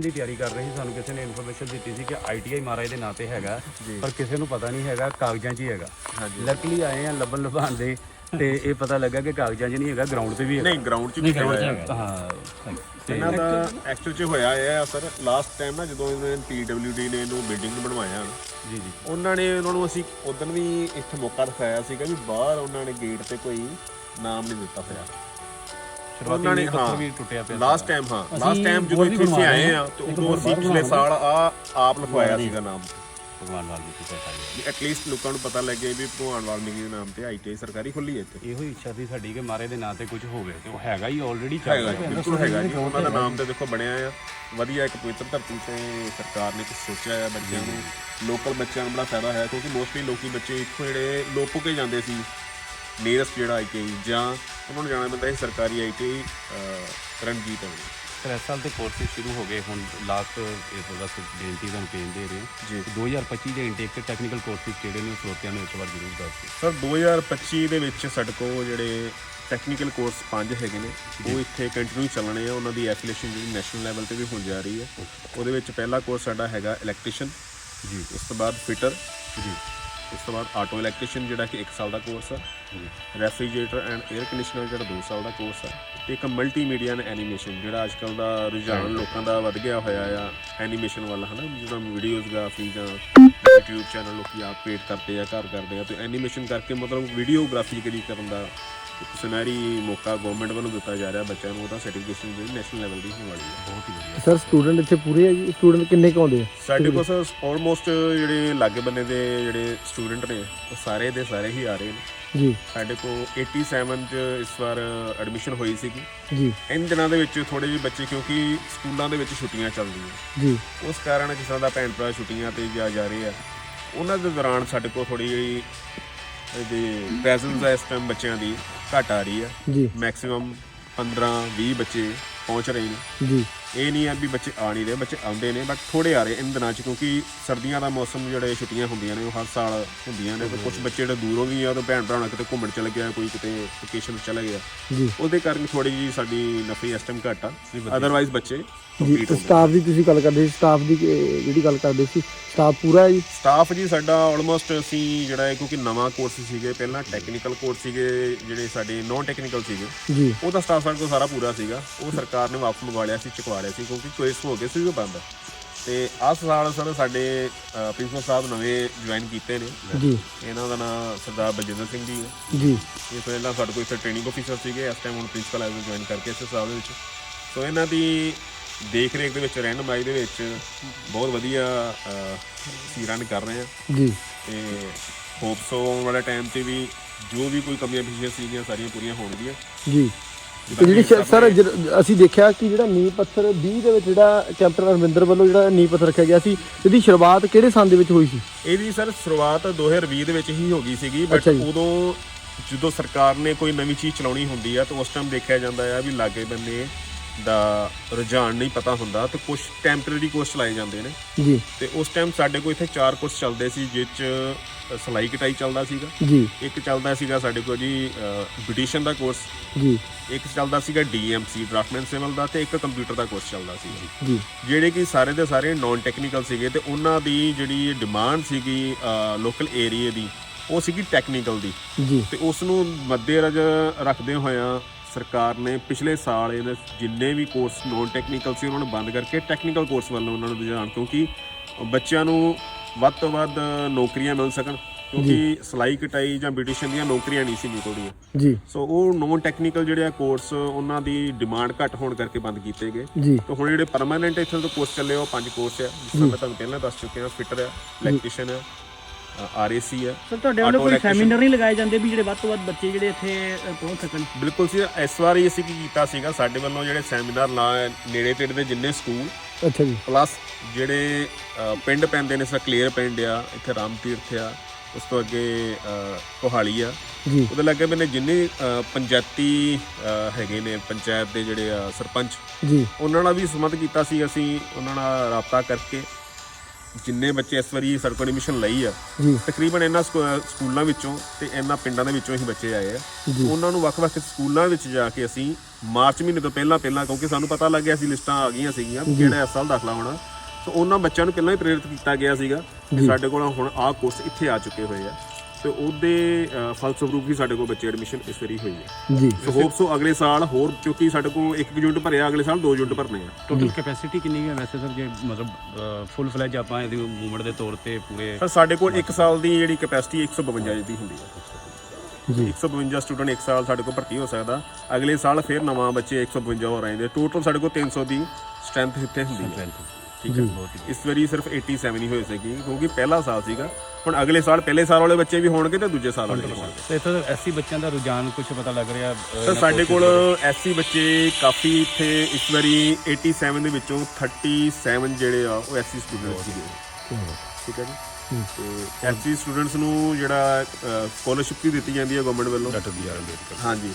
ਦੀ ਤਿਆਰੀ ਕਰ ਰਹੇ ਸੀ ਸਾਨੂੰ ਕਿਸੇ ਨੇ ਇਨਫੋਰਮੇਸ਼ਨ ਦਿੱਤੀ ਸੀ ਕਿ ਆਈਟੀਆਈ ਮਹਾਰਾਜ ਦੇ ਨਾਂ ਤੇ ਹੈਗਾ ਪਰ ਕਿਸੇ ਨੂੰ ਪਤਾ ਨਹੀਂ ਹੈਗਾ ਕਾਗਜ਼ਾਂ 'ਚ ਹੀ ਹੈਗਾ। ਲੱਕਲੀ ਆਏ ਆ ਲੱਭਣ ਲਭਾਣ ਦੇ ਤੇ ਇਹ ਪਤਾ ਲੱਗਾ ਕਿ ਕਾਗਜ਼ਾਂ 'ਚ ਨਹੀਂ ਹੈਗਾ ਗਰਾਊਂਡ ਤੇ ਵੀ ਹੈਗਾ। ਨਹੀਂ ਗਰਾਊਂਡ 'ਚ ਵੀ ਹੈਗਾ। ਹਾਂ ਇਹਨਾਂ ਦਾ ਐਕਚੁਅਲ 'ਚ ਹੋਇਆ ਇਹ ਆ ਸਰ ਲਾਸਟ ਟਾਈਮ ਨਾ ਜਦੋਂ ਇਹਨਾਂ ਨੇ ਪੀਡਬਲਯੂਡੀ ਨੇ ਇਹਨੂੰ ਬਿਲਡਿੰਗ ਬਣਵਾਇਆ ਜੀ ਜੀ। ਉਹਨਾਂ ਨੇ ਉਹਨਾਂ ਨੂੰ ਅਸੀਂ ਉਦੋਂ ਵੀ ਇੱਥੇ ਮੌਕਾ ਦਿਖਾਇਆ ਸੀਗਾ ਵੀ ਬਾਹਰ ਉਹਨਾਂ ਨੇ ਗੇਟ ਤੇ ਕੋਈ ਨਾਮ ਨਹੀਂ ਦਿੱਤਾ ਹੋਇਆ। ਉਹਨਾਂ ਨੇ ਪੱਥਰ ਹਾਂ ਵੀ ਟੁੱਟਿਆ ਪਿਆ ਲਾਸਟ ਟਾਈਮ ਹਾਂ ਲਾਸਟ ਟਾਈਮ ਜਦੋਂ ਇੱਥੇ ਅਸੀਂ ਆਏ ਆ ਤੇ ਉਦੋਂ ਅਸੀਂ ਪਿਛਲੇ ਸਾਲ ਆ ਆਪ ਲਿਖਵਾਇਆ ਸੀਗਾ ਨਾਮ। ਭਗਵਾਨ ਵਾਲਮੀਕੀ ਵੀ ਐਟਲੀਸਟ ਲੋਕਾਂ ਨੂੰ ਪਤਾ ਲੱਗੇ ਵੀ ਭਗਵਾਨ ਵਾਲਮੀਕੀ ਦੇ ਨਾਮ ਤੇ ਆਈਟੀਆਈ ਸਰਕਾਰੀ ਖੁੱਲੀ ਹੈ ਇੱਥੇ। ਇਹੋ ਹੀ ਇੱਛਾ ਸੀ ਸਾਡੀ ਕਿ ਮਹਾਰਾਜ ਦੇ ਨਾਂ ਤੇ ਕੁਝ ਹੋਵੇ ਤੇ ਉਹ ਹੈਗਾ ਹੀ ਆਲਰੇਡੀ ਚੱਲ ਰਿਹਾ। ਬਿਲਕੁਲ ਹੈਗਾ ਜੀ। ਉਹਨਾਂ ਦਾ ਨਾਮ ਤੇ ਦੇਖੋ ਬਣਿਆ ਆ। ਵਧੀਆ ਇੱਕ ਪਵਿੱਤਰ ਧਰਤੀ ਤੇ ਸਰਕਾਰ ਨੇ ਕੁਝ ਸੋਚਿਆ ਆ ਬੱਚਿਆਂ ਨੂੰ। ਲੋਕਲ ਬੱਚਿਆਂ ਨੂੰ ਬੜਾ ਫਾਇਦਾ ਹੈ ਕਿਉਂਕਿ ਮੋਸਟਲੀ ਲੋਕੀ ਬੱਚੇ ਇੱਥੋਂ ਜਿਹੜੇ ਲੋਪੋ ਕੇ ਜਾਂਦੇ ਸੀ। ਨੀਅਰਸਟ ਜਿਹੜਾ ਆਈਟੀਆਈ ਜਾਂ ਉਹਨਾਂ ਨੂੰ ਜਾਣਾ ਪੈਂਦਾ ਸੀ ਸਰਕਾਰੀ ਆਈਟੀਆਈ ਰਣਜੀਤ ਹੈ ਸਰ ਸਾਲ ਤੇ ਕੋਰਸਿਸ ਸ਼ੁਰੂ ਹੋ ਗਏ ਹੁਣ ਲਾਸਟ ਇਸ ਬਸ ਬੇਨਤੀ ਤੁਹਾਨੂੰ ਭੇਜ ਦੇ ਰਹੇ ਹਾਂ। ਜੀ। 2025 ਦੇ ਇਨਟੇਕ ਤੇ ਟੈਕਨੀਕਲ ਕੋਰਸਿਸ ਕਿਹੜੇ ਨੇ ਸਰੋਤਿਆਂ ਨੂੰ ਇੱਕ ਵਾਰ ਜ਼ਰੂਰ ਦੱਸ ਦਿਓ। ਸਰ 2025 ਦੇ ਵਿੱਚ ਸਾਡੇ ਕੋਲ ਜਿਹੜੇ ਟੈਕਨੀਕਲ ਕੋਰਸ ਪੰਜ ਹੈਗੇ ਨੇ ਉਹ ਇੱਥੇ ਕੰਟੀਨਿਊ ਚੱਲਣੇ ਆ ਉਹਨਾਂ ਦੀ ਐਫੀਲੀਏਸ਼ਨ ਜਿਹੜੀ ਨੈਸ਼ਨਲ ਲੈਵਲ ਤੇ ਵੀ ਹੋਣ ਜਾ ਰਹੀ ਹੈ ਉਹਦੇ ਵਿੱਚ ਪਹਿਲਾ ਕੋਰਸ ਸਾਡਾ ਹੈਗਾ ਇਲੈਕਟ੍ਰੀਸ਼ੀਅਨ ਜੀ। ਉਸ ਤੋਂ ਬਾਅਦ ਫਿਟਰ ਜੀ। ਉਸ ਤੋਂ ਬਾਅਦ ਆਟੋ ਇਲੈਕਟ੍ਰੀਸ਼ੀਅਨ ਜਿਹੜਾ ਕਿ 1 ਸਾਲ ਦਾ ਕੋਰਸ ਹੈ ਰੈਫਰੀਜਰੇਟਰ ਐਂਡ 에ਅਰ ਕੰਡੀਸ਼ਨਰ ਜਿਹੜਾ 2 ਸਾਲ ਦਾ ਕੋਰਸ ਹੈ ਤੇ ਇੱਕ ਮਲਟੀਮੀਡੀਆ ਐਂਡ ਐਨੀਮੇਸ਼ਨ ਜਿਹੜਾ ਅੱਜਕੱਲ ਦਾ ਰੁਝਾਨ ਲੋਕਾਂ ਦਾ ਵੱਧ ਗਿਆ ਹੋਇਆ ਆ ਐਨੀਮੇਸ਼ਨ ਵੱਲ ਹਨਾ? ਜਿੱਦਾਂ ਵੀਡੀਓਗ੍ਰਾਫੀ ਜਾਂ YouTube ਚੈਨਲ ਲੋਕੀ ਆਪ ਕ੍ਰੀਏਟ ਕਰਦੇ ਆ ਘਰ ਕਰਦੇ ਆ ਤੇ ਐਨੀਮੇਸ਼ਨ ਕਰਕੇ ਮਤਲਬ ਵੀਡੀਓਗ੍ਰਾਫੀ ਜਿਹੜੀ ਕਰਨ ਦਾ ਇੱਕ ਸੁਨਹਿਰੀ ਮੌਕਾ ਗਵਰਨਮੈਂਟ ਵੱਲੋਂ ਦਿੱਤਾ ਜਾ ਰਿਹਾ ਬੱਚਿਆਂ ਨੂੰ ਉਹਦਾ ਸਰਟੀਫਿਕੇਸ਼ਨ ਜਿਹੜੀ ਨੈਸ਼ਨਲ ਲੈਵਲ ਦੀ ਹੋਣ ਵਾਲੀ ਹੈ। ਬਹੁਤ ਹੀ ਵਧੀਆ। ਸਰ ਸਟੂਡੈਂਟ ਇੱਥੇ ਪੂਰੇ ਹੈ ਜੀ? ਸਟੂਡੈਂਟ ਕਿੰਨੇ ਕੁ ਆਉਂਦੇ ਆ? ਸਾਡੇ ਕੋਲ ਸਰ ਆਲਮੋਸਟ ਜਿਹੜੇ ਲਾਗੇ ਬੰਨੇ ਦੇ ਜਿਹੜੇ ਸਟੂਡੈਂਟ ਨੇ ਉਹ ਸਾਰੇ ਦੇ ਸਾਰੇ ਹੀ ਆ ਰਹੇ ਨੇ। ਜੀ। ਸਾਡੇ ਕੋਲ 87 ਚ ਇਸ ਵਾਰ ਐਡਮਿਸ਼ਨ ਹੋਈ ਸੀਗੀ। ਜੀ। ਇਨ ਦਿਨਾਂ ਦੇ ਵਿੱਚ ਥੋੜੇ ਜਿਹੇ ਬੱਚੇ ਕਿਉਂਕਿ ਸਕੂਲਾਂ ਦੇ ਵਿੱਚ ਛੁੱਟੀਆਂ ਚੱਲਦੀਆਂ ਜੀ। ਉਸ ਕਾਰਨ ਜਿਸ ਤਰ੍ਹਾਂ ਦਾ ਭੈਣ ਭਰਾ ਛੁੱਟੀਆਂ ਤੇ ਜਾ ਜਾ ਰਹੇ ਆ। ਉਹਨਾਂ ਦੇ ਦੌਰਾਨ ਸਾਡੇ ਕੋਲ ਥੋੜੀ ਜਿਹੀ ਇਹਦੀ ਪ੍ਰੈਜ਼ੈਂਸ ਇਸ ਟਾਈਮ ਬੱਚਿਆਂ ਦੀ। ਘਟ ਆ ਰਹੀ ਆ। ਜੀ। ਮੈਕਸਿਮਮ 15 20 ਬੱਚੇ ਪਹੁੰਚ ਰਹੇ ਨੇ। ਜੀ। ਇਹ ਨਹੀਂ ਆ ਵੀ ਬੱਚੇ ਆ ਨਹੀਂ ਰਹੇ ਬੱਚੇ ਆਉਂਦੇ ਨੇ ਬਟ ਥੋੜੇ ਆ ਰਹੇ ਇਨ ਦਿਨਾਂ 'ਚ ਕਿਉਂਕਿ ਸਰਦੀਆਂ ਦਾ ਮੌਸਮ ਜਿਹੜੇ ਛੁੱਟੀਆਂ ਹੁੰਦੀਆਂ ਨੇ ਉਹ ਹਰ ਸਾਲ ਹੁੰਦੀਆਂ ਨੇ ਤੇ ਕੁਝ ਬੱਚੇ ਜਿਹੜੇ ਦੂਰੋਂ ਵੀ ਆ ਉਹ ਭੈਣ ਭਰਾ ਨਾਲ ਕਿਤੇ ਘੁੰਮਣ ਚਲੇ ਗਿਆ ਕੋਈ ਕਿਤੇ ਵਕੇਸ਼ਨ ਚਲੇ ਗਿਆ ਜੀ। ਉਹਦੇ ਕਾਰਨ ਥੋੜੀ ਜੀ ਸਾਡੀ ਨਫੀ ਇਸ ਟਾਈਮ ਘੱਟ ਆ। ਅਦਰਵਾਈਜ਼ ਬੱਚੇ ਜੀ ਹੋ। ਸਟਾਫ ਦੀ ਤੁਸੀਂ ਗੱਲ ਕਰਦੇ ਸੀ ਸਟਾਫ ਦੀ ਜਿਹੜੀ ਗੱਲ ਕਰਦੇ ਸੀ ਸਟਾਫ ਪੂਰਾ ਹੈ ਜੀ? ਸਟਾਫ ਜੀ ਸਾਡਾ ਆਲਮੋਸਟ ਅਸੀਂ ਜਿਹੜਾ ਹੈ ਕਿਉਂਕਿ ਨਵਾਂ ਕੋਰਸ ਸੀਗੇ ਪਹਿਲਾਂ ਟੈਕਨੀਕਲ ਕੋਰਸ ਸੀਗੇ ਜਿਹੜੇ ਸਾਡੇ ਨਾਨ ਟੈਕਨੀਕਲ ਸੀਗੇ ਜੀ। ਉਹਦਾ ਸਟਾਫ ਸਾਡੇ ਕੋਲ ਸਾਰਾ ਪੂਰਾ ਸੀਗਾ। ਉਹ ਸਰਕਾਰ ਨੇ ਵਾਪਸ ਮੰਗਵਾ ਲਿਆ ਸੀ ਚੁਕਵਾ ਲਿਆ ਸੀ ਕਿਉਂਕਿ ਕੋਰਸ ਹੋ ਗਏ ਸੀ ਉਹ ਬੰਦ। ਤੇ ਆਸ ਸਾਲ ਸਰ ਸਾਡੇ ਪ੍ਰਿੰਸੀਪਲ ਸਾਹਿਬ ਨਵੇਂ ਜੁਆਇਨ ਕੀਤੇ ਨੇ। ਜੀ। ਇਹਨਾਂ ਦਾ ਨਾਮ ਸਰਦਾਰ ਬਲਜਿੰਦਰ ਸਿੰਘ ਜੀ ਹੈ। ਜੀ। ਇਹ ਪਹਿਲਾਂ ਸਾਡੇ ਕੋਲ ਇੱਥੇ ਟ੍ਰੇਨਿੰਗ ਆਫੀਸਰ ਸੀਗੇ ਇਸ ਟਾਈਮ ਹੁਣ ਪ੍ਰਿੰਸੀਪਲ ਐਜ਼ ਜੁਆਇਨ ਕਰਕੇ ਇਸ ਸਾਲ ਦੇ ਵਿੱਚ। ਸੋ ਇਹਨਾਂ ਦੀ ਦੇਖ ਰੇਖ ਦੇ ਵਿੱਚ ਰਹਿਨਮਾਈ ਦੇ ਵਿੱਚ ਬਹੁਤ ਵਧੀਆ ਅਸੀਂ ਰਨ ਕਰ ਰਹੇ ਹਾਂ। ਜੀ। ਤੇ ਹੋਪ ਸੋ ਆਉਣ ਵਾਲੇ ਟਾਈਮ ਤੇ ਵੀ ਜੋ ਵੀ ਕੋਈ ਕਮੀਆਂ ਪਿਛੀਆਂ ਸੀਗੀਆਂ ਸਾਰੀਆਂ ਪੂਰੀਆਂ ਹੋਣਗੀਆਂ। ਜੀ। ਤੇ ਜਿਹੜੀ ਸ਼- ਸਰ ਅਸੀਂ ਦੇਖਿਆ ਕਿ ਜਿਹੜਾ ਨੀਂਹ ਪੱਥਰ 20 ਦੇ ਵਿੱਚ ਜਿਹੜਾ ਕੈਪਟਨ ਅਰਵਿੰਦਰ ਵੱਲੋਂ ਜਿਹੜਾ ਨੀਂਹ ਪੱਥਰ ਰੱਖਿਆ ਗਿਆ ਸੀ ਇਹਦੀ ਸ਼ੁਰੂਆਤ ਕਿਹੜੇ ਸੰਨ ਦੇ ਵਿੱਚ ਹੋਈ ਸੀ? ਇਹਦੀ ਸਰ ਸ਼ੁਰੂਆਤ 2020 ਦੇ ਵਿੱਚ ਹੀ ਹੋ ਗਈ ਸੀਗੀ ਬਟ। ਉਦੋਂ ਜਦੋਂ ਸਰਕਾਰ ਨੇ ਕੋਈ ਨਵੀਂ ਚੀਜ਼ ਚਲਾਉਣੀ ਹੁੰਦੀ ਆ ਤਾਂ ਉਸ ਟਾਈਮ ਦੇਖਿਆ ਜਾਂਦਾ ਆ ਵੀ ਲਾਗੇ ਬੰਨੇ ਦਾ ਰੁਝਾਨ ਨਹੀਂ ਪਤਾ ਹੁੰਦਾ ਤੇ ਕੁਝ ਟੈਂਪਰੇਰੀ ਕੋਰਸ ਚਲਾਏ ਜਾਂਦੇ ਨੇ। ਜੀ। ਤੇ ਉਸ ਟਾਈਮ ਸਾਡੇ ਕੋਲ ਇੱਥੇ ਚਾਰ ਕੋਰਸ ਚੱਲਦੇ ਸੀ ਜਿਸ ਚ ਸਿਲਾਈ ਕਟਾਈ ਚੱਲਦਾ ਸੀਗਾ। ਜੀ। ਇੱਕ ਚੱਲਦਾ ਸੀਗਾ ਸਾਡੇ ਕੋਲ ਜੀ ਬਿਊਟੀਸ਼ੀਅਨ ਦਾ ਕੋਰਸ ਜੀ। ਇੱਕ ਚੱਲਦਾ ਸੀਗਾ ਡੀਐਮਸੀ ਡਰਾਫਟਮੈਨ ਸਿਵਲ ਦਾ ਤੇ ਇੱਕ ਕੰਪਿਊਟਰ ਦਾ ਕੋਰਸ ਚੱਲਦਾ ਸੀ ਜੀ। ਜਿਹੜੇ ਕਿ ਸਾਰੇ ਦੇ ਸਾਰੇ ਨਾਨ ਟੈਕਨੀਕਲ ਸੀਗੇ ਤੇ ਉਹਨਾਂ ਦੀ ਜਿਹੜੀ ਡਿਮਾਂਡ ਸੀਗੀ ਲੋਕਲ ਏਰੀਆ ਦੀ ਉਹ ਸੀਗੀ ਟੈਕਨੀਕਲ ਦੀ। ਜੀ। ਤੇ ਉਸ ਨੂੰ ਮੱਦੇਨਜ਼ਰ ਰੱਖਦੇ ਹੋਇਆਂ ਸਰਕਾਰ ਨੇ ਪਿਛਲੇ ਸਾਲ ਇਹਦੇ ਜਿੰਨੇ ਵੀ ਕੋਰਸ ਨਾਨ ਟੈਕਨੀਕਲ ਸੀ ਉਹਨਾਂ ਨੂੰ ਬੰਦ ਕਰਕੇ ਟੈਕਨੀਕਲ ਕੋਰਸ ਵੱਲ ਉਹਨਾਂ ਨੂੰ ਰੁਝਾਨ ਕਿਉਂਕਿ ਬੱਚਿਆਂ ਨੂੰ ਵੱਧ ਤੋਂ ਵੱਧ ਨੌਕਰੀਆਂ ਮਿਲ ਸਕਣ ਕਿਉਂਕਿ ਸਿਲਾਈ ਕਟਾਈ ਜਾਂ ਬਿਊਟੀਸ਼ੀਅਨ ਦੀਆਂ ਨੌਕਰੀਆਂ ਨਹੀਂ ਸੀ ਨਿਕਲਦੀਆਂ। ਜੀ। ਸੋ ਉਹ ਨਾਨ ਟੈਕਨੀਕਲ ਜਿਹੜੇ ਆ ਕੋਰਸ ਉਹਨਾਂ ਦੀ ਡਿਮਾਂਡ ਘੱਟ ਹੋਣ ਕਰਕੇ ਬੰਦ ਕੀਤੇ ਗਏ। ਤੇ ਹੁਣ ਜਿਹੜੇ ਪਰਮਾਨੈਂਟ ਇੱਥੇ ਤੋਂ ਕੋਰਸ ਚੱਲੇ ਉਹ ਪੰਜ ਕੋਰਸ ਆ ਜਿਸ ਤਰ੍ਹਾਂ ਮੈਂ ਤੁਹਾਨੂੰ ਪਹਿਲਾਂ ਦੱਸ ਚੁੱਕਿਆ ਫਿਟਰ ਆ ਇਲੈਕਟ੍ਰੀਸ਼ੀਅਨ ਆ ਆਰਏਸੀ ਆ ਸਰ ਤੁਹਾਡੇ ਵੱਲੋਂ ਕੋਈ। ਸੈਮੀਨਾਰ ਨਹੀਂ ਲਗਾਏ ਜਾਂਦੇ ਵੀ ਜਿਹੜੇ ਵੱਧ ਤੋਂ ਵੱਧ ਬੱਚੇ ਜਿਹੜੇ ਇੱਥੇ ਅ, ਪਹੁੰਚ ਸਕਣ? ਬਿਲਕੁਲ ਸੀ ਇਸ ਵਾਰ ਹੀ ਅਸੀਂ ਕੀ ਕੀਤਾ ਸੀਗਾ ਸਾਡੇ ਵੱਲੋਂ ਜਿਹੜੇ ਸੈਮੀਨਾਰ ਲਾ ਨੇੜੇ ਤੇੜੇ ਦੇ ਜਿੰਨੇ ਸਕੂਲ ਅੱਛਾ ਜੀ। ਪਲੱਸ ਜਿਹੜੇ ਅ, ਪਿੰਡ ਪੈਂਦੇ ਨੇ ਸਾ ਕਲੀਅਰ ਪਿੰਡ ਆ ਇੱਥੇ ਰਾਮ ਤੀਰਥ ਆ ਉਸ ਤੋਂ ਅੱਗੇ ਅ, ਕੋਹਾਲੀ ਆ। ਜੀ। ਉਹਦੇ ਲੱਗੇ ਮੈਨੇ ਜਿੰਨੇ ਅ, ਪੰਚਾਇਤੀ ਅ, ਹੈਗੇ ਨੇ ਪੰਚਾਇਤ ਦੇ ਜਿਹੜੇ ਆ ਸਰਪੰਚ ਜੀ। ਉਹਨਾਂ ਨਾਲ ਵੀ ਸੰਮਤ ਕੀਤਾ ਸੀ ਅਸੀਂ ਉਹਨਾਂ ਨਾਲ ਰਾਬਤਾ ਕਰਕੇ। ਜਿੰਨੇ ਬੱਚੇ ਇਸ ਵਾਰੀ ਸਾਡੇ ਕੋਲ ਐਡਮਿਸ਼ਨ ਲਈ ਆ ਜੀ। ਤਕਰੀਬਨ ਇਹਨਾਂ ਸਕੂ- ਸਕੂਲਾਂ ਵਿੱਚੋਂ ਤੇ ਇਹਨਾਂ ਪਿੰਡਾਂ ਦੇ ਵਿੱਚੋਂ ਹੀ ਬੱਚੇ ਆਏ ਆ। ਉਹਨਾਂ ਨੂੰ ਵੱਖ-ਵੱਖ ਸਕੂਲਾਂ ਵਿੱਚ ਜਾ ਕੇ ਅਸੀਂ ਮਾਰਚ ਮਹੀਨੇ ਤੋਂ ਪਹਿਲਾਂ ਪਹਿਲਾਂ ਕਿਉਂਕਿ ਸਾਨੂੰ ਪਤਾ ਲੱਗਿਆ ਸੀ ਲਿਸਟਾਂ ਆ ਗਈਆਂ ਸੀਗੀਆਂ ਵੀ ਕਿਹੜਾ ਇਸ ਸਾਲ ਦਾਖਲਾ ਹੋਣਾ। ਸੋ ਉਹਨਾਂ ਬੱਚਿਆਂ ਨੂੰ ਪਹਿਲਾਂ ਹੀ ਪ੍ਰੇਰਿਤ ਕੀਤਾ ਗਿਆ ਸੀਗਾ ਕਿ ਸਾਡੇ ਕੋਲ ਹੁਣ ਆਹ ਕੋਰਸ ਇੱਥੇ ਆ ਚੁੱਕੇ ਹੋਏ ਆ। ਤੇ ਉਹਦੇ ਅ, ਫਲਸਰੂਪ ਹੀ ਸਾਡੇ ਕੋਲ ਬੱਚੇ ਐਡਮਿਸ਼ਨ ਇਸ ਵਾਰੀ ਹੋਈ ਹੈ। ਜੀ। ਸੋ ਹੋਪ ਸੋ ਅਗਲੇ ਸਾਲ ਹੋਰ ਕਿਉਂਕਿ ਸਾਡੇ ਕੋਲ ਇੱਕ ਯੂਨਿਟ ਭਰਿਆ ਅਗਲੇ ਸਾਲ ਦੋ ਯੂਨਿਟ ਭਰਨੇ ਆ। ਟੋਟਲ ਕੈਪੈਸਿਟੀ ਕਿੰਨੀ ਹੈ ਵੈਸੇ ਸਰ ਜੇ ਮਤਲਬ ਫੁੱਲ ਫਲੈਜ ਆਪਾਂ ਇਹਦੀ ਮੂਵਮੈਂਟ ਦੇ ਤੌਰ ਤੇ ਪੂਰੇ ਸਰ ਸਾਡੇ ਕੋਲ ਇੱਕ ਸਾਲ ਦੀ ਜਿਹੜੀ ਕੈਪੈਸਿਟੀ 152 ਦੀ ਹੁੰਦੀ ਹੈ। ਜੀ। 152 ਸਟੂਡੈਂਟ ਇੱਕ ਸਾਲ ਸਾਡੇ ਕੋਲ ਭਰਤੀ ਹੋ ਸਕਦਾ। ਅਗਲੇ ਸਾਲ ਫਿਰ ਨਵਾਂ ਬੱਚੇ 152 ਹੋਰ ਆਏਂਦੇ ਟੋਟਲ ਸਾਡੇ ਕੋਲ 300 ਦੀ ਸਟਰੈਂਥ ਇੱਥੇ ਹੁੰਦੀ ਹੈ। ਠੀਕ ਹੈ ਇਸ ਵਾਰੀ ਸਿਰਫ 87 ਹੀ ਹੋਏ ਸੀਗੀ ਕਿਉਂਕਿ ਪਹਿਲਾ ਸਾਲ ਸੀਗਾ। ਹੁਣ ਅਗਲੇ ਸਾਲ ਪਹਿਲੇ ਸਾਲ ਵਾਲੇ ਬੱਚੇ ਵੀ ਹੋਣਗੇ ਤੇ ਦੂਜੇ ਸਾਲ ਵਾਲੇ ਵੀ ਹੋਣਗੇ। ਤੇ ਇੱਥੇ ਐਸਸੀ ਬੱਚਿਆਂ ਦਾ ਰੁਝਾਨ ਕੁਝ ਪਤਾ ਲੱਗ ਰਿਹਾ ਸਰ ਸਾਡੇ ਕੋਲ ਐਸਸੀ ਬੱਚੇ ਕਾਫੀ ਇੱਥੇ ਇਸ ਵਾਰੀ 87 ਦੇ ਵਿੱਚੋਂ 37 ਜਿਹੜੇ ਆ ਉਹ ਐਸਸੀ ਸਟੂਡੈਂਟ ਸੀਗੇ। ਠੀਕ ਹੈ ਜੀ? ਤੇ ਐਸਸੀ ਸਟੂਡੈਂਟਸ ਨੂੰ ਜਿਹੜਾ ਸਕਾਲਰਸ਼ਿਪ ਵੀ ਦਿੱਤੀ ਜਾਂਦੀ ਹੈ ਗਵਰਨਮੈਂਟ ਵੱਲੋਂ। ਡਾਕਟਰ ਬੀ ਆਰ ਅੰਬੇਦਕਰ ਹਾਂਜੀ।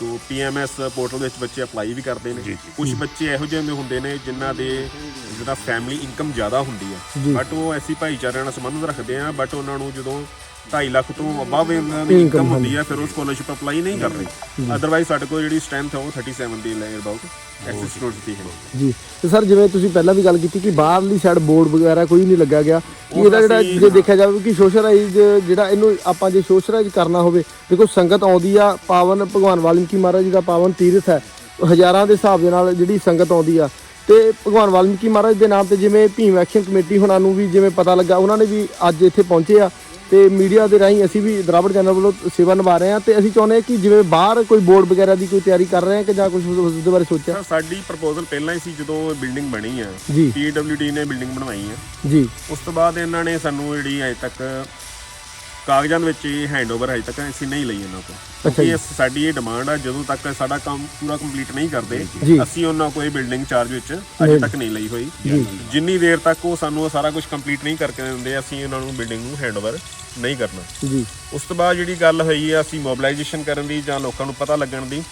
ਤੋ ਪੀਐਮਐਸ ਪੋਰਟਲ ਵਿੱਚ ਬੱਚੇ ਅਪਲਾਈ ਵੀ ਕਰਦੇ ਨੇ। ਕੁਝ ਬੱਚੇ ਇਹੋ ਜਿਹੇ ਹੁੰਦੇ- ਹੁੰਦੇ ਨੇ ਜਿਨ੍ਹਾਂ ਦੇ ਜਿਹੜਾ ਫੈਮਿਲੀ ਇਨਕਮ ਜ਼ਿਆਦਾ ਹੁੰਦੀ ਹੈ। ਬਟ ਉਹ ਐਸੀ ਭਾਈਚਾਰਿਆਂ ਨਾਲ ਸੰਬੰਧ ਰੱਖਦੇ ਆ ਬਟ ਉਹਨਾਂ ਨੂੰ ਜਦੋਂ 2.5 ਲੱਖ ਤੋਂ ਅਬਵ ਇਹਨਾਂ ਦੀ ਇਨਕਮ ਹੁੰਦੀ ਹੈ ਫਿਰ ਉਹ ਸਕਾਲਰਸ਼ਿਪ ਅਪਲਾਈ ਨਹੀਂ ਕਰਦੇ ਅਦਰਵਾਈਜ਼ ਸਾਡੇ ਕੋਲ ਜਿਹੜੀ ਸਟਰੈਂਥ ਹੈ ਉਹ 37 ਦੀ ਲੈ ਅਬਾਊਟ ਐਸੀ ਸਟੂਡੈਂਟਸ ਦੀ ਹੈ। ਜੀ। ਤੇ ਸਰ ਜਿਵੇਂ ਤੁਸੀਂ ਪਹਿਲਾਂ ਵੀ ਗੱਲ ਕੀਤੀ ਕਿ ਬਾਹਰਲੀ ਸਾਈਡ ਬੋਰਡ ਵਗੈਰਾ ਕੋਈ ਨਹੀਂ ਲੱਗਿਆ ਗਿਆ ਕਿ ਇਹਦਾ ਜਿਹੜਾ ਜੇ ਦੇਖਿਆ ਜਾਵੇ ਕਿ ਸੋਸ਼ਲਾਈਜ਼ ਜਿਹੜਾ ਇਹਨੂੰ ਆਪਾਂ ਜੇ ਸੋਸ਼ਲਾਈਜ਼ ਕਰਨਾ ਹੋਵੇ ਦੇਖੋ ਸੰਗਤ ਆਉਂਦੀ ਆ ਪਾਵਨ ਭਗਵਾਨ ਵਾਲਮੀਕੀ ਮਹਾਰਾਜ ਜੀ ਦਾ ਪਾਵਨ ਤੀਰਥ ਹੈ ਹਜ਼ਾਰਾਂ ਦੇ ਹਿਸਾਬ ਦੇ ਨਾਲ ਜਿਹੜੀ ਸੰਗਤ ਆਉਂਦੀ ਆ। ਤੇ ਭਗਵਾਨ ਵਾਲਮੀਕੀ ਮਹਾਰਾਜ ਦੇ ਨਾਮ ਤੇ ਜਿਵੇਂ ਭੀਮ ਐਕਸ਼ਨ ਕਮੇਟੀ ਹੁਣਾਂ ਨੂੰ ਵੀ ਜਿਵੇਂ ਪਤਾ ਲੱਗਾ ਉਹਨਾਂ ਨੇ ਵੀ ਅੱਜ ਇੱਥੇ ਪਹੁੰਚੇ ਆ। ਤੇ ਮੀਡੀਆ ਦੇ ਰਾਹੀਂ ਅਸੀਂ ਵੀ ਦਰਾਵੜ ਚੈਨਲ ਵੱਲੋਂ ਸੇਵਾ ਨਿਭਾ ਰਹੇ ਹਾਂ ਤੇ ਅਸੀਂ ਚਾਹੁੰਦੇ ਹਾਂ ਕਿ ਜਿਵੇਂ ਬਾਹਰ ਕੋਈ ਬੋਰਡ ਵਗੈਰਾ ਦੀ ਕੋਈ ਤਿਆਰੀ ਕਰ ਰਹੇ ਹਾਂ ਕਿ ਜਾਂ ਕੁਝ ਉਸ ਦੇ ਬਾਰੇ ਸੋਚਿਆ? ਸਾਡੀ ਪ੍ਰਪੋਜ਼ਲ ਪਹਿਲਾਂ ਹੀ ਸੀ ਜਦੋਂ ਬਿਲਡਿੰਗ ਬਣੀ ਆ। ਜੀ। ਪੀਡਬਲਯੂਡੀ ਨੇ ਬਿਲਡਿੰਗ ਬਣਵਾਈ ਆ। ਜੀ। ਉਸ ਤੋਂ ਬਾਅਦ ਇਹਨਾਂ ਨੇ ਸਾਨੂੰ ਜਿਹੜੀ ਅਜੇ ਤੱਕ ਕਾਗਜ਼ਾਂ ਦੇ ਵਿੱਚ ਇਹ ਹੈਂਡਓਵਰ ਅਜੇ ਤੱਕ ਅਸੀਂ ਨਹੀਂ ਲਈ ਇਹਨਾਂ ਕੋਲ। ਕਿਉਂਕਿ ਇਹ ਸਾਡੀ ਇਹ ਡਿਮਾਂਡ ਆ ਜਦੋਂ ਤੱਕ ਸਾਡਾ ਕੰਮ ਪੂਰਾ ਕੰਪਲੀਟ ਨਹੀਂ ਕਰਦੇ। ਅਸੀਂ ਉਹਨਾਂ ਕੋਈ ਬਿਲਡਿੰਗ ਚਾਰਜ ਵਿੱਚ ਅਜੇ ਤੱਕ ਨਹੀਂ ਲਈ ਹੋਈ। ਜਿੰਨੀ ਦੇਰ ਤੱਕ ਉਹ ਸਾਨੂੰ ਇਹ ਸਾਰਾ ਕੁਝ ਕੰਪਲੀਟ ਨਹੀਂ ਕਰਕੇ ਦਿੰਦੇ ਅਸੀਂ ਉਹਨਾਂ ਨੂੰ ਬਿਲਡਿੰਗ ਨੂੰ ਹੈਂਡਓਵਰ ਨਹੀਂ ਕਰਨਾ। ਜੀ। ਉਸ ਤੋਂ ਬਾਅਦ ਜਿਹੜੀ ਗੱਲ ਹੋਈ ਹੈ ਅਸੀਂ ਮੋਬਿਲਾਈਜੇਸ਼ਨ ਕਰਨ ਦੀ ਜਾਂ ਲੋਕਾਂ ਨੂੰ ਪਤਾ ਲੱਗਣ ਦੀ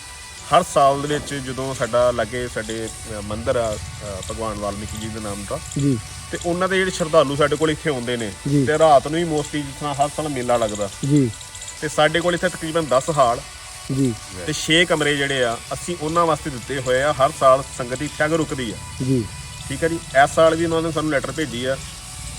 ਹਰ ਸਾਲ ਦੇ ਵਿੱਚ ਜਦੋਂ ਸਾਡਾ ਲਾਗੇ ਸਾਡੇ ਮੰਦਿਰ ਆ ਅ, ਭਗਵਾਨ ਵਾਲਮੀਕੀ ਜੀ ਦੇ ਨਾਮ ਦਾ ਜੀ। ਤੇ ਉਹਨਾਂ ਦੇ ਜਿਹੜੇ ਸ਼ਰਧਾਲੂ ਸਾਡੇ ਕੋਲ ਇੱਥੇ ਆਉਂਦੇ ਨੇ ਜੀ। ਤੇ ਰਾਤ ਨੂੰ ਹੀ ਮੋਸਟਲੀ ਜਿਸ ਤਰ੍ਹਾਂ ਹਰ ਸਾਲ ਮੇਲਾ ਲੱਗਦਾ। ਜੀ। ਤੇ ਸਾਡੇ ਕੋਲ ਇੱਥੇ ਤਕਰੀਬਨ 10 ਹਾਲ। ਜੀ। ਤੇ 6 ਕਮਰੇ ਜਿਹੜੇ ਆ ਅਸੀਂ ਉਹਨਾਂ ਵਾਸਤੇ ਦਿੱਤੇ ਹੋਏ ਆ ਹਰ ਸਾਲ ਸੰਗਤ ਇੱਥੇ ਆ ਕੇ ਰੁਕਦੀ ਆ। ਜੀ। ਠੀਕ ਹੈ ਜੀ? ਇਸ ਸਾਲ ਵੀ ਉਹਨਾਂ ਨੇ ਸਾਨੂੰ ਲੈਟਰ ਭੇਜੀ ਆ।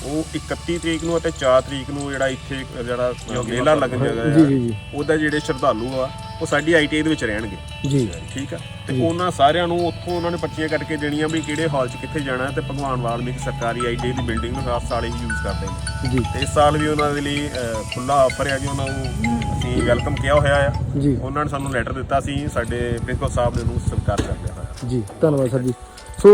ਉਹ 31 ਤਰੀਕ ਨੂੰ ਅਤੇ 4 ਤਰੀਕ ਨੂੰ ਜਿਹੜਾ ਇੱਥੇ ਜਿਹੜਾ ਮੇਲਾ ਲੱਗਣ ਜਗਾ ਜੀ ਜੀ ਜੀ। ਉਹਦਾ ਜਿਹੜੇ ਸ਼ਰਧਾਲੂ ਆ ਉਹ ਸਾਡੀ ਆਈਟੀਆਈ ਦੇ ਵਿੱਚ ਰਹਿਣਗੇ। ਜੀ। ਠੀਕ ਆ? ਤੇ ਉਹਨਾਂ ਸਾਰਿਆਂ ਨੂੰ ਉੱਥੋਂ ਉਹਨਾਂ ਨੇ ਪਰਚੀਆਂ ਕੱਟ ਕੇ ਦੇਣੀਆਂ ਵੀ ਕਿਹੜੇ ਹਾਲ 'ਚ ਕਿੱਥੇ ਜਾਣਾ ਤੇ ਭਗਵਾਨ ਵਾਲਮੀਕ ਸਰਕਾਰੀ ਆਈਟੀਆਈ ਦੀ ਬਿਲਡਿੰਗ ਨੂੰ ਹਰ ਸਾਲ ਹੀ ਯੂਜ਼ ਕਰਦੇ ਨੇ। ਜੀ। ਤੇ ਇਸ ਸਾਲ ਵੀ ਉਹਨਾਂ ਦੇ ਲਈ ਖੁੱਲਾ ਆਫਰ ਹੈ ਜੀ ਉਹਨਾਂ ਨੂੰ। ਅਸੀਂ ਵੈਲਕਮ ਕਿਹਾ ਹੋਇਆ ਆ। ਜੀ। ਉਹਨਾਂ ਨੇ ਸਾਨੂੰ ਲੈਟਰ ਦਿੱਤਾ ਸੀ। ਸਾਡੇ ਪ੍ਰਿੰਸੀਪਲ ਸਾਹਿਬ ਨੇ ਉਹਨੂੰ ਸਵੀਕਾਰ ਕਰ ਲਿਆ ਜੀ ਧੰਨਵਾਦ ਸਰ ਜੀ। ਸੋ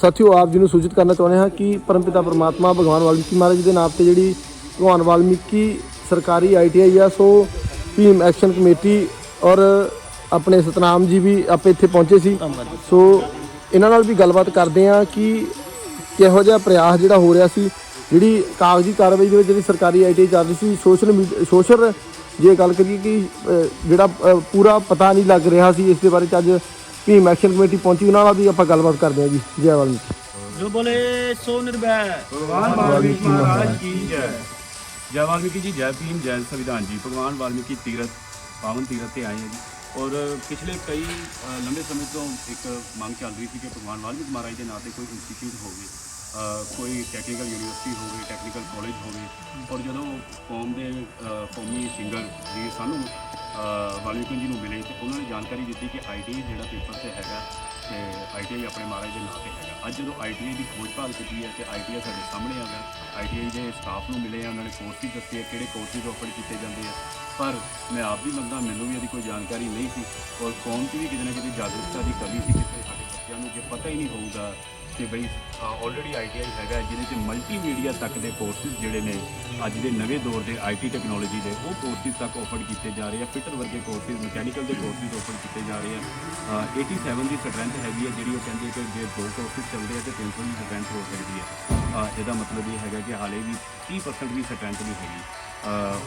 ਸਾਥੀਓ ਆਪ ਜੀ ਨੂੰ ਸੂਚਿਤ ਕਰਨਾ ਚਾਹੁੰਦੇ ਹਾਂ ਕਿ ਪਰਮਪਿਤਾ ਪਰਮਾਤਮਾ ਭਗਵਾਨ ਵਾਲਮੀਕੀ ਮਹਾਰਾਜ ਦੇ ਨਾਮ ਤੇ ਜਿਹੜੀ ਭਗਵਾਨ ਵਾਲਮੀਕੀ ਸਰਕਾਰੀ ਆਈਟੀਆਈ ਆ ਸੋ ਭੀਮ ਐਕਸ਼ਨ ਕਮੇਟੀ ਔਰ ਆਪਣੇ ਸਤਨਾਮ ਜੀ ਵੀ ਆਪੇ ਇੱਥੇ ਪਹੁੰਚੇ ਸੀ। ਸੋ ਇਹਨਾਂ ਨਾਲ ਵੀ ਗੱਲਬਾਤ ਕਰਦੇ ਆ ਕਿ ਕਿਹੋ ਜਿਹਾ ਪ੍ਰਯਾਸ ਜਿਹੜਾ ਹੋ ਰਿਹਾ ਸੀ ਜਿਹੜੀ ਕਾਗਜ਼ੀ ਕਾਰਵਾਈ ਦੇ ਵਿੱਚ ਜਿਹੜੀ ਸਰਕਾਰੀ ਆਈਟੀ ਚੱਲ ਰਹੀ ਸੀ ਸੋਸ਼ਲ ਮੀਡੀਆ ਸੋਸ਼ਲ ਜੇ ਗੱਲ ਕਰੀਏ ਕਿ ਜਿਹੜਾ ਪੂਰਾ ਪਤਾ ਨਹੀਂ ਲੱਗ ਰਿਹਾ ਸੀ ਇਸ ਦੇ ਬਾਰੇ ਚ ਅੱਜ ਭੀਮ ਐਕਸ਼ਨ ਕਮੇਟੀ ਪਹੁੰਚੀ ਉਹਨਾਂ ਨਾਲ ਵੀ ਆਪਾਂ ਗੱਲਬਾਤ ਕਰਦੇ ਹਾਂ ਜੀ। ਜੈਵਾਲ ਵਾਲਮੀਕ ਜੋ। ਬੋਲੇ ਸੋ ਨਿਰਭੈ। ਭਗਵਾਨ ਵਾਲਮੀਕ ਮਹਾਰਾਜ ਕੀ ਜੈ। ਜੈ ਵਾਲਮੀਕੀ ਜੀ, ਜੈ ਭੀਮ, ਜੈ ਸੰਵਿਧਾਨ ਜੀ। ਭਗਵਾਨ ਵਾਲਮੀਕੀ ਤੀਰਥ, ਪਾਵਨ ਤੀਰਥ ਤੇ ਆਏ ਹਾਂ ਜੀ। ਔਰ ਪਿਛਲੇ ਕਈ ਲੰਬੇ ਸਮੇਂ ਤੋਂ ਇੱਕ ਮੰਗ ਚੱਲ ਰਹੀ ਸੀ ਕਿ ਭਗਵਾਨ ਵਾਲਮੀਕ ਮਹਾਰਾਜ ਦੇ ਨਾਂ ਤੇ ਕੋਈ ਇੰਸਟੀਚਿਊਟ ਹੋਵੇ ਕੋਈ ਟੈਕਨੀਕਲ ਯੂਨੀਵਰਸਿਟੀ ਹੋਵੇ ਟੈਕਨੀਕਲ ਕਾਲਜ ਹੋਵੇ। ਔਰ ਜਦੋਂ ਕੌਮ ਦੇ ਕੌਮੀ ਸਿੰਗਰ ਜੀ ਸਾਨੂੰ ਅ, ਜੀ ਨੂੰ ਮਿਲੇ ਤੇ ਉਹਨਾਂ ਨੇ ਜਾਣਕਾਰੀ ਦਿੱਤੀ ਕਿ ਆਈਟੀ ਜਿਹੜਾ ਪੇਪਰ ਤੇ ਹੈਗਾ ਤੇ ਆਈਟੀਆਈ ਆਪਣੇ ਮਹਾਰਾਜ ਦੇ ਨਾਂ ਤੇ ਹੈਗਾ। ਅੱਜ ਜਦੋਂ ਆਈਟੀਆਈ ਦੀ ਖੋਜ ਭਾਲ ਕੀਤੀ ਹੈ ਤੇ ਆਈਟੀਆਈ ਸਾਡੇ ਸਾਹਮਣੇ ਆ ਗਿਆ ਆਈਟੀਆਈ ਦੇ ਸਟਾਫ ਨੂੰ ਮਿਲੇ ਆ ਉਹਨਾਂ ਨੇ ਕੋਰਸ ਵੀ ਦੱਸੇ ਆ ਕਿਹੜੇ ਕੋਰਸਿਸ ਆਫਰ ਕੀਤੇ ਜਾਂਦੇ ਆ। ਪਰ ਮੈਂ ਆਪ ਵੀ ਮੰਨਦਾ ਮੈਨੂੰ ਵੀ ਇਹਦੀ ਕੋਈ ਜਾਣਕਾਰੀ ਨਹੀਂ ਸੀ ਔਰ ਕੌਮ 'ਚ ਵੀ ਕਿਤੇ ਨਾ ਕਿਤੇ ਜਾਗਰੂਕਤਾ ਦੀ ਕਮੀ ਸੀ ਕਿ ਸਾਡੇ ਬੱਚਿਆਂ ਨੂੰ ਜੇ ਪਤਾ ਹੀ ਨਹੀਂ ਹੋਊਗਾ ਕਿ ਬਈ ਆਲਰੇਡੀ ਆਈਟੀਆਈ ਹੈਗਾ ਜਿਹਦੇ 'ਚ ਮਲਟੀਮੀਡੀਆ ਤੱਕ ਦੇ ਕੋਰਸਿਸ ਜਿਹੜੇ ਨੇ ਅੱਜ ਦੇ ਨਵੇਂ ਦੌਰ ਦੇ ਆਈਟੀ ਟੈਕਨੋਲੋਜੀ ਦੇ ਉਹ ਕੋਰਸਿਸ ਤੱਕ ਆਫਰ ਕੀਤੇ ਜਾ ਰਹੇ ਆ। ਫਿਟਰ ਵਰਗੇ ਕੋਰਸਿਸ ਮਕੈਨੀਕਲ ਦੇ ਕੋਰਸਿਸ ਆਫਰ ਕੀਤੇ ਜਾ ਰਹੇ ਆ। ਅ, 87 ਦੀ ਸਟਰੈਂਥ ਹੈਗੀ ਹੈ ਜਿਹੜੀ ਉਹ ਕਹਿੰਦੇ ਕਿ ਜੇ ਦੋ ਕੋਰਸਿਸ ਚੱਲਦੇ ਆ ਤੇ 300 ਦੀ ਸਟਰੈਂਥ ਹੋ ਸਕਦੀ ਹੈ। ਇਹਦਾ ਮਤਲਬ ਇਹ ਹੈਗਾ ਕਿ ਹਾਲੇ ਵੀ 30% ਵੀ ਸਟਰੈਂਥ ਨਹੀਂ ਹੈਗੀ।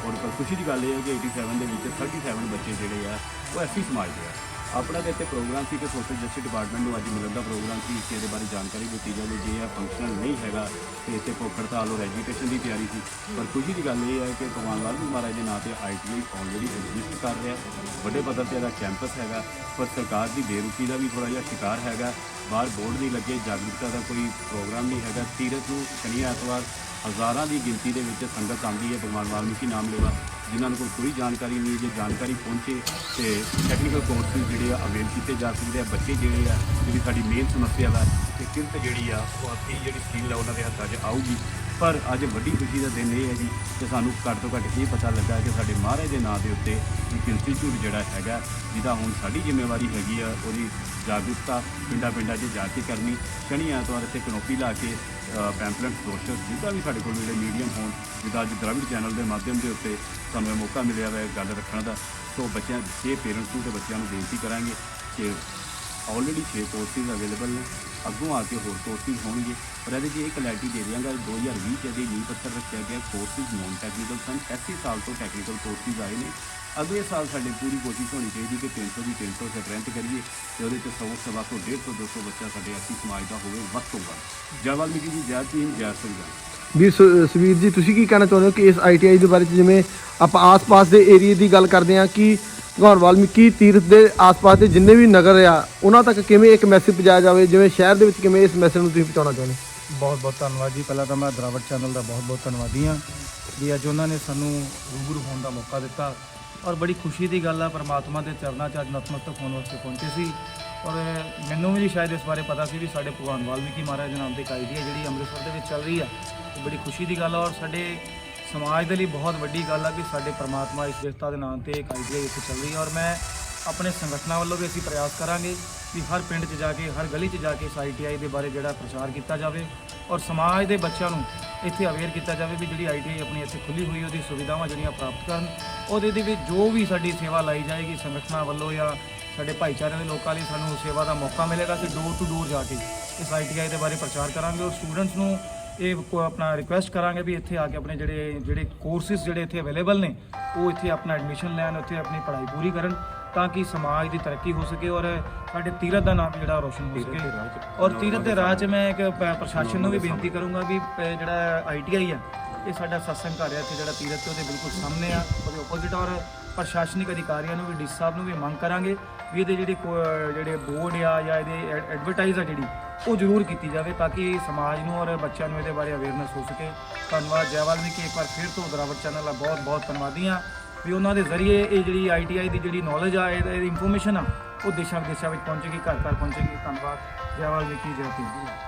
ਔਰ ਖੁਸ਼ੀ ਦੀ ਗੱਲ ਇਹ ਹੈ ਕਿ 87 ਦੇ ਵਿੱਚ 37 ਬੱਚੇ ਜਿਹੜੇ ਆ ਉਹ ਐਸੀ ਸਮਾਜ ਦੇ ਆ। ਆਪਣਾ ਤਾਂ ਇੱਥੇ ਪ੍ਰੋਗਰਾਮ ਸੀ ਕਿ ਸੋਸ਼ਲ ਜਸਟਿਸ ਡਿਪਾਰਟਮੈਂਟ ਨੂੰ ਅੱਜ ਮਿਲਣ ਦਾ ਪ੍ਰੋਗਰਾਮ ਸੀ ਕਿ ਇਹਦੇ ਬਾਰੇ ਜਾਣਕਾਰੀ ਦਿੱਤੀ ਜਾਵੇ। ਜੇ ਇਹ ਫੰਕਸ਼ਨਲ ਨਹੀਂ ਹੈਗਾ, ਤੇ ਇੱਥੇ ਭੁੱਖ ਹੜਤਾਲ ਔਰ ਐਜੂਕੇਸ਼ਨ ਦੀ ਤਿਆਰੀ ਸੀ। ਪਰ ਖੁਸ਼ੀ ਦੀ ਗੱਲ ਇਹ ਹੈ ਕਿ ਭਗਵਾਨ ਲਾਲ ਜੀ ਮਹਾਰਾਜ ਦੇ ਨਾਂ ਤੇ ਆਈਟੀਆਈ ਆਲਰੇਡੀ ਐਗਜ਼ਿਸਟ ਕਰ ਰਿਹਾ ਵੱਡੇ ਪੱਧਰ ਤੇ ਇਹਦਾ ਕੈਂਪਸ ਹੈਗਾ, ਪਰ ਸਰਕਾਰ ਦੀ ਬੇਰੁਖੀ ਦਾ ਵੀ ਥੋੜਾ ਜਿਹਾ ਸ਼ਿਕਾਰ ਹੈਗਾ। ਬਾਹਰ ਬੋਰਡ ਨਹੀਂ ਲੱਗੇ, ਜਾਗਰੂਕਤਾ ਦਾ ਕੋਈ ਪ੍ਰੋਗਰਾਮ ਨਹੀਂ ਹੈਗਾ। ਤੀਰਥ ਨੂੰ ਸ਼ਨੀ ਐਤਵਾਰ ਹਜ਼ਾਰਾਂ ਦੀ ਗਿਣਤੀ ਦੇ ਵਿੱਚ ਸੰਗਤ ਆਉਂਦੀ ਹੈ। ਭਗਵਾਨ ਵਾਲਮੀਕੀ ਨਾਮ ਲੈਵਾ? ਜਿਨ੍ਹਾਂ ਨੂੰ ਕੋਈ ਜਾਣਕਾਰੀ ਨਹੀਂ, ਜੇ ਜਾਣਕਾਰੀ ਪਹੁੰਚੇ ਤੇ ਟੈਕਨੀਕਲ ਕੋਰਸਿਸ ਜਿਹੜੇ ਆ ਅਵੇਲ ਕੀਤੇ ਜਾ ਸਕਦੇ ਆ। ਬੱਚੇ ਜਿਹੜੇ ਆ, ਜਿਹੜੀ ਸਾਡੀ ਮੇਨ ਸਮੱਸਿਆ ਵਾ ਕਿ ਕਿਰਤ ਜਿਹੜੀ ਆ, ਉਹ ਆਪਣੀ ਜਿਹੜੀ ਸਕਿੱਲ ਆ ਉਹਨਾਂ ਦੇ ਹੱਥਾਂ 'ਚ ਆਊਗੀ। ਪਰ ਅੱਜ ਵੱਡੀ ਖੁਸ਼ੀ ਦਾ ਦਿਨ ਇਹ ਹੈ ਜੀ ਕਿ ਸਾਨੂੰ ਘੱਟ ਤੋਂ ਘੱਟ ਇਹ ਪਤਾ ਲੱਗਾ ਕਿ ਸਾਡੇ ਮਹਾਰਾਜ ਦੇ ਨਾਂ ਦੇ ਉੱਤੇ ਇੱਕ ਇੰਸਟੀਚਿਊਟ ਜਿਹੜਾ ਹੈਗਾ, ਜਿਹਦਾ ਹੁਣ ਸਾਡੀ ਜ਼ਿੰਮੇਵਾਰੀ ਹੈਗੀ ਆ, ਉਹਦੀ ਜਾਗਰੂਕਤਾ ਪਿੰਡਾਂ ਪਿੰਡਾਂ 'ਚ ਜਾ ਕੇ ਕਰਨੀ। ਸ਼ਨੀ ਐਤਵਾਰ ਇੱਥੇ ਕਨੋਪੀ ਲਾ ਕੇ ਪੈਂਪਲੇਟ ਪੋਸਟਰ ਜਿੱਦਾਂ ਵੀ ਸਾਡੇ ਕੋਲ ਜਿਹੜੇ ਮੀਡੀਅਮ ਹੋਣ, ਜਿੱਦਾਂ ਅੱਜ ਦ੍ਰਾਵਿੜ ਚੈਨਲ ਦੇ ਮਾਧਿਅਮ ਦੇ ਉੱਤੇ ਸਾਨੂੰ ਇਹ ਮੌਕਾ ਮਿਲਿਆ ਹੈ ਗੱਲ ਰੱਖਣ ਦਾ। ਸੋ ਬੱਚਿਆਂ, ਛੇ ਪੇਰੈਂਟਸ ਨੂੰ ਤੇ ਬੱਚਿਆਂ ਨੂੰ ਬੇਨਤੀ ਕਰਾਂਗੇ ਕਿ ਆਲਰੇਡੀ 6 ਕੋਰਸਿਸ ਅਵੇਲੇਬਲ ਨੇ। ਅੱਗੋਂ ਆ ਕੇ ਹੋਰ ਕੋਰਸਿਸ ਹੋਣਗੇ। ਪਰ ਇਹਦੇ 'ਚ ਇਹ ਕਲੈਰਿਟੀ ਦੇ ਦਿਆਂਗਾ 2020 ਚ ਇਹਦੇ ਨੀਂਹ ਪੱਥਰ ਰੱਖਿਆ ਗਿਆ ਕੋਰਸਿਸ ਨੌਨ ਟੈਕਨੀਕਲ ਸਨ। ਐਸੀ ਸਾਲ ਤੋਂ ਟੈਕਨੀਕਲ ਕੋਰਸਿਸ ਆਏ ਨੇ। ਅਗਲੇ ਸਾਲ ਸਾਡੀ ਪੂਰੀ ਕੋਸ਼ਿਸ਼ ਹੋਣੀ ਚਾਹੀਦੀ ਕਿ 300 ਦੀ 300 ਸਟਰੈਂਥ ਕਰੀਏ ਤੇ ਉਹਦੇ 'ਚ 100 ਸਵਾ ਤੋਂ 150 200 ਬੱਚਾ ਸਾਡੇ ਐਸੀ ਸਮਾਜ ਦਾ ਹੋਵੇ ਵੱਧ ਤੋਂ ਵੱਧ। ਜੈ ਵਾਲਮੀਕੀ ਜੀ, ਜੈ ਭੀਮ, ਜੈ ਸੰਵਿਧਾਨ। ਵੀ ਸੁਵੀਰ ਜੀ, ਤੁਸੀਂ ਕੀ ਕਹਿਣਾ ਚਾਹੁੰਦੇ ਹੋ ਕਿ ਇਸ ਆਈਟੀਆਈ ਦੇ ਬਾਰੇ 'ਚ ਜਿਵੇਂ ਆਪਾਂ ਆਸ-ਪਾਸ ਦੇ ਏਰੀਆ ਦੀ ਗੱਲ ਕਰਦੇ ਹਾਂ ਕਿ ਭਗਵਾਨ ਵਾਲਮੀਕੀ ਤੀਰਥ ਦੇ ਆਸ-ਪਾਸ ਦੇ ਜਿੰਨੇ ਵੀ ਨਗਰ ਆ, ਉਹਨਾਂ ਤੱਕ ਕਿਵੇਂ ਇੱਕ ਮੈਸੇਜ ਪਹੁੰਚਾਇਆ ਜਾਵੇ? ਜਿਵੇਂ ਸ਼ਹਿਰ ਦੇ ਵਿੱਚ ਕਿਵੇਂ ਇਸ ਮੈਸੇਜ ਨੂੰ ਤੁਸੀਂ ਪਹੁੰਚਾਉਣਾ ਚਾਹੁੰਦੇ ਹੋ? ਬਹੁਤ ਬਹੁਤ ਧੰਨਵਾਦ ਜੀ। ਪਹਿਲਾਂ ਤਾਂ ਮੈਂ ਦਰਾਵਟ ਚੈਨਲ ਦਾ ਬਹੁਤ ਬਹੁਤ ਧੰਨਵਾਦੀ ਹਾਂ ਵੀ ਅੱਜ ਉਹਨਾਂ ਨੇ ਸਾਨੂੰ ਰੂਬਰੂ ਹੋਣ ਦਾ ਮੌਕਾ ਦਿੱਤਾ। ਔਰ ਬੜੀ ਖੁਸ਼ੀ ਦੀ ਗੱਲ ਆ, ਪਰਮਾਤਮਾ ਦੇ ਚਰਨਾਂ 'ਚ ਅੱਜ ਨਤਮਸਤਕ ਹੋਣ ਵਾਸਤੇ ਪਹੁੰਚੇ ਸੀ। ਔਰ ਮੈਨੂੰ ਵੀ ਸ਼ਾਇਦ ਇਸ ਬਾਰੇ ਪਤਾ ਸੀ ਵੀ ਸਾਡੇ ਭਗਵਾਨ ਵਾਲਮੀਕੀ ਮਹਾਰਾਜ ਦੇ ਨਾਮ ਤੇ ਕਾਇਦੀ ਹੈ ਜਿਹੜੀ ਅੰਮ੍ਰਿਤਸਰ ਦੇ ਵਿੱਚ ਚੱਲ ਰਹੀ ਆ ਬੜੀ ਖੁਸ਼ੀ ਦੀ ਗੱਲ ਆ। ਔਰ ਸਾਡੇ ਸਮਾਜ ਦੇ ਲਈ ਬਹੁਤ ਵੱਡੀ ਗੱਲ ਆ ਕਿ ਸਾਡੇ ਪਰਮਾਤਮਾ ਇਸ ਵਿਵਸਥਾ ਦੇ ਨਾਂ ਤੇ ਇੱਕ ਆਈਡੀਆ ਇੱਥੇ ਚੱਲ ਰਹੀ ਹੈ ਔਰ ਮੈਂ ਆਪਣੇ ਸੰਗਠਨਾਂ ਵੱਲੋਂ ਵੀ ਅਸੀਂ ਪ੍ਰਯਾਸ ਕਰਾਂਗੇ ਵੀ ਹਰ ਪਿੰਡ 'ਚ ਜਾ ਕੇ, ਹਰ ਗਲੀ 'ਚ ਜਾ ਕੇ ਇਸ ਆਈਟੀਆਈ ਦੇ ਬਾਰੇ ਜਿਹੜਾ ਪ੍ਰਚਾਰ ਕੀਤਾ ਜਾਵੇ ਔਰ ਸਮਾਜ ਦੇ ਬੱਚਿਆਂ ਨੂੰ ਇੱਥੇ ਅਵੇਅਰ ਕੀਤਾ ਜਾਵੇ ਵੀ ਜਿਹੜੀ ਆਈਟੀਆਈ ਆਪਣੀ ਇੱਥੇ ਖੁੱਲੀ ਹੋਈ, ਉਹਦੀ ਸੁਵਿਧਾਵਾਂ ਜਿਹੜੀਆਂ ਪ੍ਰਾਪਤ ਕਰਨ, ਉਹਦੇ ਦੇ ਵਿੱਚ ਜੋ ਵੀ ਸਾਡੀ ਸੇਵਾ ਲਾਈ ਜਾਏਗੀ ਸੰਗਠਨਾਂ ਵੱਲੋਂ ਜਾਂ ਸਾਡੇ ਭਾਈਚਾਰੇ ਦੇ ਲੋਕਾਂ ਲਈ ਸਾਨੂੰ ਸੇਵਾ ਦਾ ਮੌਕਾ ਮਿਲੇਗਾ ਅਸੀਂ ਡੋਰ ਟੂ ਡੋਰ ਜਾ ਕੇ ਇਸ ਆਈਟੀਆਈ ਦੇ ਬਾਰੇ ਪ੍ਰਚਾਰ ਕਰਾਂਗੇ ਔਰ ਸਟੂਡੈਂਟਸ ਨੂੰ ਇਹ ਕੋ- ਆਪਣਾ ਰਿਕੁਐਸਟ ਕਰਾਂਗੇ ਵੀ ਇੱਥੇ ਆ ਕੇ ਆਪਣੇ ਜਿਹੜੇ ਜਿਹੜੇ ਕੋਰਸਿਸ ਜਿਹੜੇ ਇੱਥੇ ਅਵੇਲੇਬਲ ਨੇ ਉਹ ਇੱਥੇ ਆਪਣਾ ਐਡਮਿਸ਼ਨ ਲੈਣ ਉੱਥੇ ਆਪਣੀ ਪੜ੍ਹਾਈ ਪੂਰੀ ਕਰਨ ਤਾਂ ਕਿ ਸਮਾਜ ਦੀ ਤਰੱਕੀ ਹੋ ਸਕੇ ਔਰ ਸਾਡੇ ਤੀਰਥ ਦਾ ਨਾਮ ਜਿਹੜਾ ਰੋਸ਼ਨ ਹੋ ਸਕੇ। ਔਰ ਤੀਰਥ ਦੇ ਰਾਹ 'ਚ ਮੈਂ ਇੱਕ ਪ੍ਰਸ਼ਾਸਨ ਨੂੰ ਵੀ ਬੇਨਤੀ ਕਰੂੰਗਾ ਵੀ ਜਿਹੜਾ ਆਈਟੀਆਈ ਆ ਇਹ ਸਾਡਾ ਸਤਸੰਗ ਘਰ ਹੈ ਇੱਥੇ ਜਿਹੜਾ ਤੀਰਥ ਤੇ ਉਹਦੇ ਬਿਲਕੁਲ ਸਾਹਮਣੇ ਆ ਉਹਦੇ ਆਪੋਜ਼ਿਟ ਔਰ ਪ੍ਰਸ਼ਾਸਨਿਕ ਅਧਿਕਾਰੀਆਂ ਨੂੰ ਵੀ, ਡੀ ਸਾਹਿਬ ਨੂੰ ਵੀ ਮੰਗ ਕਰਾਂਗੇ ਵੀ ਇਹਦੇ ਜਿਹੜੇ ਕੋ- ਜਿਹੜੇ ਬੋਰਡ ਆ ਜਾਂ ਇਹਦੇ ਐਡਵਰਟਾਈਜ਼ ਆ ਜਿਹੜੀ, ਉਹ ਜ਼ਰੂਰ ਕੀਤੀ ਜਾਵੇ ਤਾਂ ਕਿ ਸਮਾਜ ਨੂੰ ਔਰ ਬੱਚਿਆਂ ਨੂੰ ਇਹਦੇ ਬਾਰੇ ਅਵੇਅਰਨੈਸ ਹੋ ਸਕੇ। ਧੰਨਵਾਦ ਜੈ ਵਾਲਮੀਕੀ ਇੱਕ ਵਾਰ ਫਿਰ ਤੋਂ ਦਰਾਵਟ ਚੈਨਲ ਦਾ ਬਹੁਤ ਬਹੁਤ ਧੰਨਵਾਦੀ ਹਾਂ ਵੀ ਉਹਨਾਂ ਦੇ ਜ਼ਰੀਏ ਇਹ ਜਿਹੜੀ ਆਈਟੀਆਈ ਦੀ ਜਿਹੜੀ ਨੌਲੇਜ ਆ, ਇਹਦੀ ਇਨਫੋਰਮੇਸ਼ਨ ਆ, ਉਹ ਦੇਸ਼ਾਂ ਵਿਦੇਸ਼ਾਂ ਵਿੱਚ ਪਹੁੰਚੇਗੀ ਘਰ ਘਰ ਪਹੁੰਚੇਗੀ। ਧੰਨਵਾਦ ਜੈ ਵਾਲਮੀਕੀ ਜੈ ਭੀਮ।